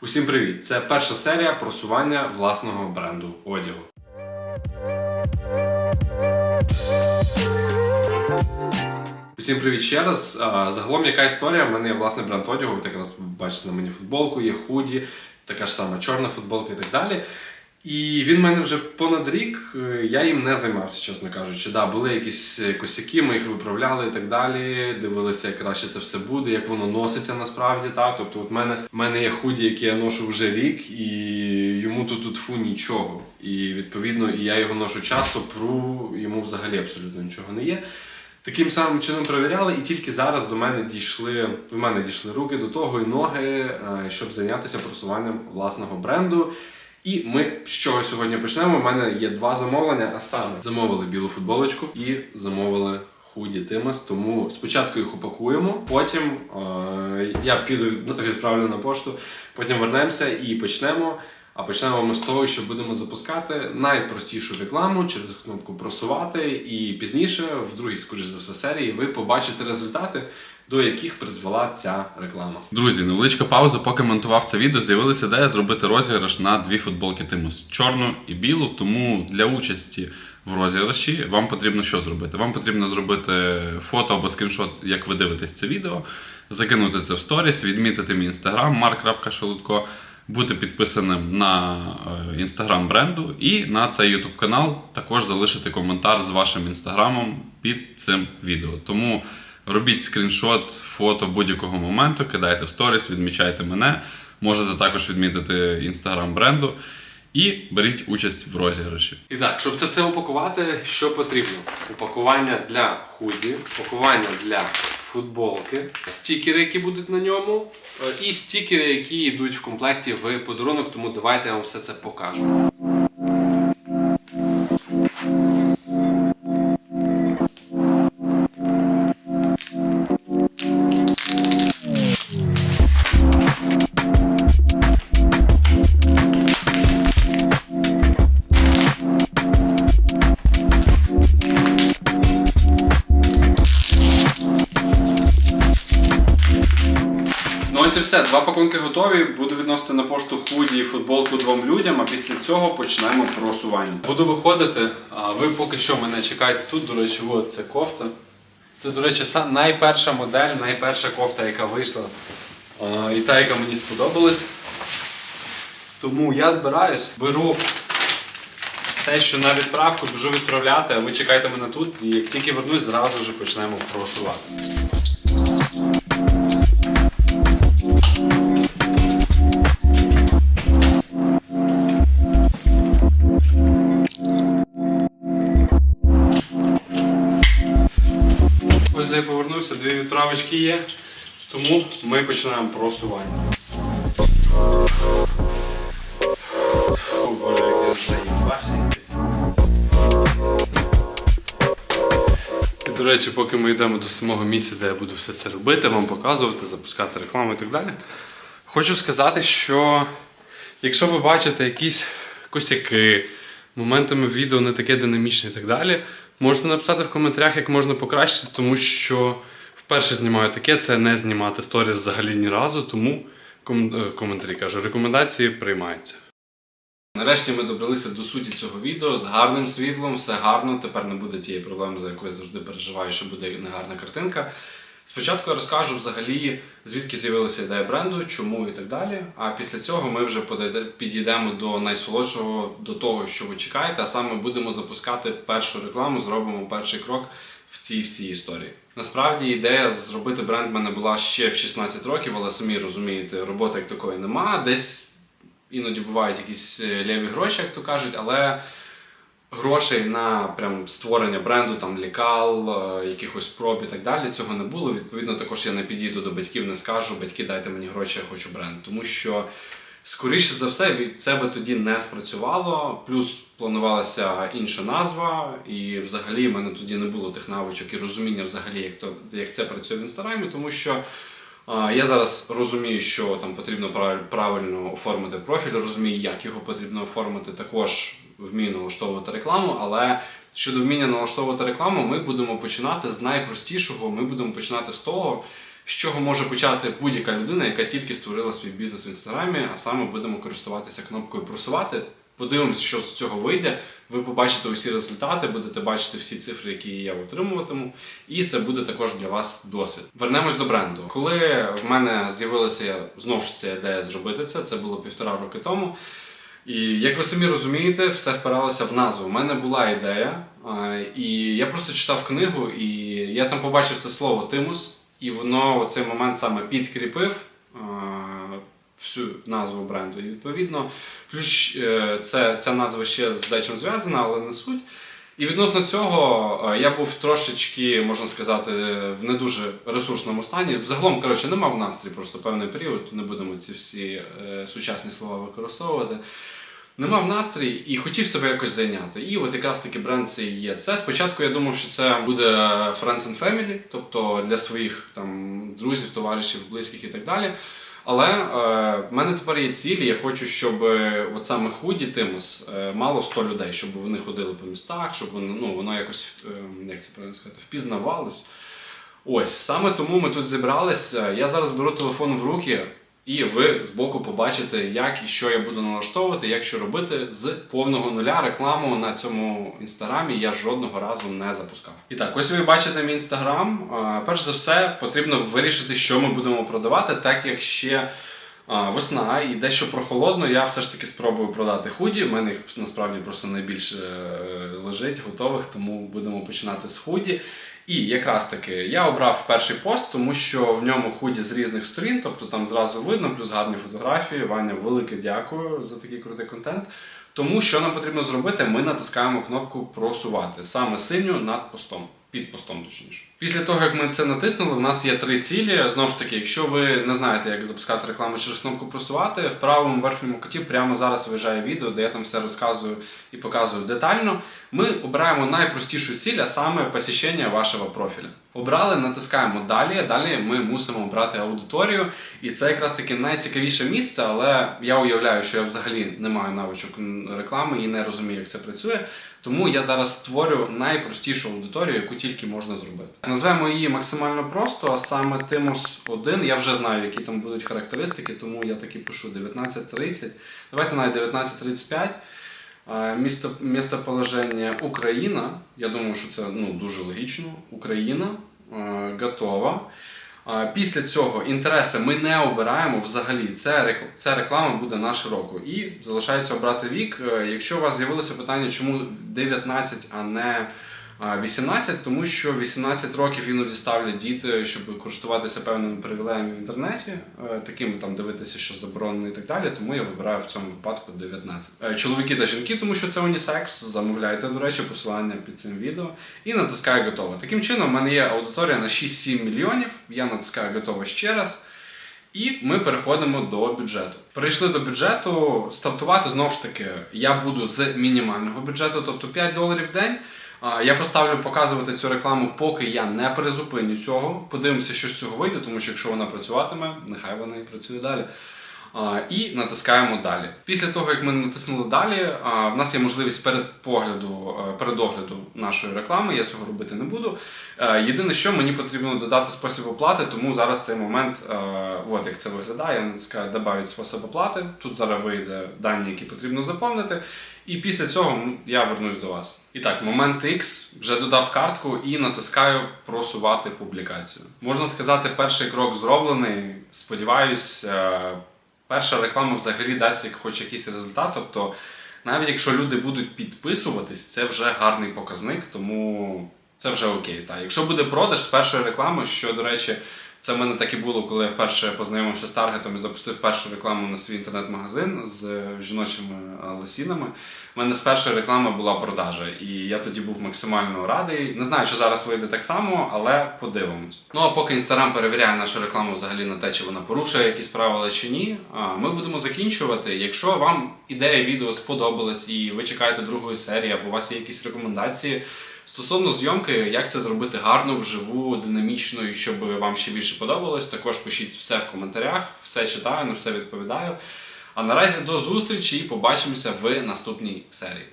Усім привіт! Це перша серія просування власного бренду одягу. Усім привіт ще раз. Загалом, яка історія? У мене є власний бренд одягу. Ви раз бачите на мені футболку, є худі, така ж сама чорна футболка і так далі. І він в мене вже понад рік. е, Я їм не займався, чесно кажучи. Да, були якісь е, косяки, ми їх виправляли і так далі. Дивилися, як краще це все буде, як воно носиться насправді. Так? Тобто, от мене, в мене є худі, які я ношу вже рік, і йому тут тут фу нічого. І відповідно, і я його ношу часто, пру йому взагалі абсолютно нічого не є. Таким самим чином перевіряли, і тільки зараз до мене дійшли в мене дійшли руки до того і ноги, е, щоб зайнятися просуванням власного бренду. І ми з чого сьогодні почнемо. У мене є два замовлення, а саме замовили білу футболочку і замовили худі Тимас. Тому спочатку їх упакуємо, потім е, я піду відправлю на пошту, потім вернемося і почнемо. А почнемо ми з того, що будемо запускати найпростішу рекламу через кнопку просувати, і пізніше, в другій, скоріш за все, серії, ви побачите результати, до яких призвела ця реклама. Друзі, невеличка пауза, поки монтував це відео, з'явилася ідея зробити розіграш на дві футболки Тимус чорну і білу. Тому для участі в розіграші вам потрібно що зробити? Вам потрібно зробити фото або скріншот, як ви дивитесь це відео, закинути це в сторіс, відмітити мій інстаграм mark.шелудко, бути підписаним на е, інстаграм бренду і на цей ютуб канал також залишити коментар з вашим інстаграмом під цим відео. Тому робіть скріншот, фото будь-якого моменту, кидайте в сторіс, відмічайте мене. Можете також відмітити інстаграм бренду і беріть участь в розіграші. І так, щоб це все упакувати, що потрібно? Упакування для худі, упакування для футболки, стікери, які будуть на ньому, е, і стікери, які йдуть в комплекті в подарунок. Тому давайте я вам все це покажу. Все. Два пакунки готові. Буду відносити на пошту худі і футболку двом людям, а після цього почнемо просування. Буду виходити, а ви поки що мене чекайте тут. До речі, от це кофта. Це, до речі, найперша модель, найперша кофта, яка вийшла. А, І та, яка мені сподобалась. Тому я збираюсь, беру те, що на відправку біжу відправляти, а ви чекайте мене тут, і як тільки вернусь, зразу ж почнемо просувати. Я повернувся, дві відправочки є, тому ми починаємо просування. Фу, боже, як я До речі, поки ми йдемо до самого місця, де я буду все це робити, вам показувати, запускати рекламу і так далі. Хочу сказати, що якщо ви бачите якісь косяки, моментами відео не таке динамічне і так далі, можете написати в коментарях, як можна покращити, тому що вперше знімаю таке, це не знімати сторіс взагалі ні разу, тому ком- е, коментарі кажу, рекомендації приймаються. Нарешті ми добралися до суті цього відео з гарним світлом, все гарно. Тепер не буде тієї проблеми, за яку я завжди переживаю, що буде негарна картинка. Спочатку я розкажу взагалі, звідки з'явилася ідея бренду, чому і так далі. А після цього ми вже підійдемо до найсолодшого, до того, що ви чекаєте, а саме будемо запускати першу рекламу, зробимо перший крок в цій всій історії. Насправді ідея зробити бренд в мене була ще в 16 років, але самі розумієте, роботи як такої нема. Десь іноді бувають якісь е, ліві гроші, як то кажуть, але грошей на прям створення бренду, там лікал, е, якихось проб і так далі, цього не було. Відповідно, також я не підійду до батьків, не скажу, батьки, дайте мені гроші, я хочу бренд. Тому що, скоріше за все, від себе тоді не спрацювало. Плюс планувалася інша назва, і взагалі в мене тоді не було тих навичок і розуміння, взагалі, як, то, як це працює в інстаграмі, тому що. Я зараз розумію, що там потрібно прав- правильно оформити профіль, розумію, як його потрібно оформити. Також вмію налаштовувати рекламу, але щодо вміння налаштовувати рекламу, ми будемо починати з найпростішого. Ми будемо починати з того, з чого може почати будь-яка людина, яка тільки створила свій бізнес в інстаграмі, а саме будемо користуватися кнопкою просувати. Подивимося, що з цього вийде. Ви побачите усі результати, будете бачити всі цифри, які я отримуватиму, і це буде також для вас досвід. Вернемось до бренду. Коли в мене з'явилася знову ж ця ідея зробити це, це було півтора роки тому. І як ви самі розумієте, все впиралося в назву. У мене була ідея, і я просто читав книгу, і я там побачив це слово Тимус, і воно цей момент саме підкріпив всю назву бренду. І відповідно, ключ е, це, ця назва ще з дечим зв'язана, але не суть. І відносно цього е, я був трошечки, можна сказати, в не дуже ресурсному стані. Загалом, коротше, не мав настрій просто певний період, не будемо ці всі е, сучасні слова використовувати. Не мав настрій і хотів себе якось зайняти. І от якраз таки бренд це і є. Це спочатку я думав, що це буде Friends and Family, тобто для своїх там друзів, товаришів, близьких і так далі. Але е, в мене тепер є цілі. Я хочу, щоб е, от саме худі Тимус е, мало 100 людей, щоб вони ходили по містах, щоб воно, ну, воно якось, е, як це правильно сказати, впізнавалось. Ось саме тому ми тут зібралися. Я зараз беру телефон в руки, і ви збоку побачите, як і що я буду налаштовувати, як що робити з повного нуля. Рекламу на цьому інстаграмі я жодного разу не запускав. І так, ось ви бачите мій інстаграм. Перш за все, потрібно вирішити, що ми будемо продавати, так як ще. Весна і дещо прохолодно, я все ж таки спробую продати худі. У мене їх насправді просто найбільше е, лежить, готових, тому будемо починати з худі. І якраз таки я обрав перший пост, тому що в ньому худі з різних сторін, тобто там зразу видно, плюс гарні фотографії. Ваня, велике дякую за такий крутий контент. Тому що нам потрібно зробити, ми натискаємо кнопку просувати саме синю над постом. Під постом, точніше. Після того, як ми це натиснули, в нас є три цілі. Знову ж таки, якщо ви не знаєте, як запускати рекламу через кнопку просувати, в правому верхньому куті прямо зараз виїжджає відео, де я там все розказую і показую детально. Ми обираємо найпростішу ціль, а саме посіщення вашого профіля. Обрали, натискаємо далі. Далі ми мусимо обрати аудиторію, і це якраз таки найцікавіше місце, але я уявляю, що я взагалі не маю навичок реклами і не розумію, як це працює. Тому я зараз створю найпростішу аудиторію, яку тільки можна зробити. Назвемо її максимально просто, а саме Тимус 1. Я вже знаю, які там будуть характеристики, тому я таки пишу 1930. Давайте навіть 1935. Е, Місто, місто Україна. Я думаю, що це ну, дуже логічно. Україна готова. Після цього інтереси ми не обираємо взагалі. Це, реклама буде наш року І залишається обрати вік. Е, Якщо у вас з'явилося питання, чому 19, а не 18, тому що 18 років іноді ставлять діти, щоб користуватися певними привілеями в інтернеті, е, такими там дивитися, що заборонено і так далі. Тому я вибираю в цьому випадку 19. Е, Чоловіки та жінки, тому що це унісекс. Замовляйте, до речі, посилання під цим відео і натискаю готово. Таким чином, в мене є аудиторія на 6-7 мільйонів. Я натискаю готово ще раз. І ми переходимо до бюджету. Перейшли до бюджету. Стартувати знову ж таки я буду з мінімального бюджету, тобто 5 доларів в день. Я поставлю показувати цю рекламу, поки я не перезупиню цього. Подивимося, що з цього вийде, тому що якщо вона працюватиме, нехай вона і працює далі. І натискаємо далі. Після того, як ми натиснули далі, в нас є можливість передпогляду, е, передогляду нашої реклами. Я цього робити не буду. Е, Єдине, що мені потрібно додати спосіб оплати, тому зараз цей момент, е, от як це виглядає, я натискаю «Добавити спосіб оплати. Тут зараз вийде дані, які потрібно заповнити. І після цього я вернусь до вас. І так, момент X вже додав картку і натискаю просувати публікацію. Можна сказати, перший крок зроблений. Сподіваюсь, перша реклама взагалі дасть як хоч якийсь результат. Тобто, навіть якщо люди будуть підписуватись, це вже гарний показник, тому це вже окей. Та якщо буде продаж з першої реклами, що до речі. Це в мене так і було, коли я вперше познайомився з таргетом і запустив першу рекламу на свій інтернет-магазин з е, жіночими е, лосінами. У мене з першої реклами була продажа, і я тоді був максимально радий. Не знаю, чи зараз вийде так само, але подивимось. Ну а поки інстаграм перевіряє нашу рекламу взагалі на те, чи вона порушує якісь правила чи ні. Ми будемо закінчувати. Якщо вам ідея відео сподобалась і ви чекаєте другої серії, або у вас є якісь рекомендації. Стосовно зйомки, як це зробити гарно, вживу, динамічно і щоб вам ще більше подобалось, також пишіть все в коментарях, все читаю, на все відповідаю. А наразі до зустрічі і побачимося в наступній серії.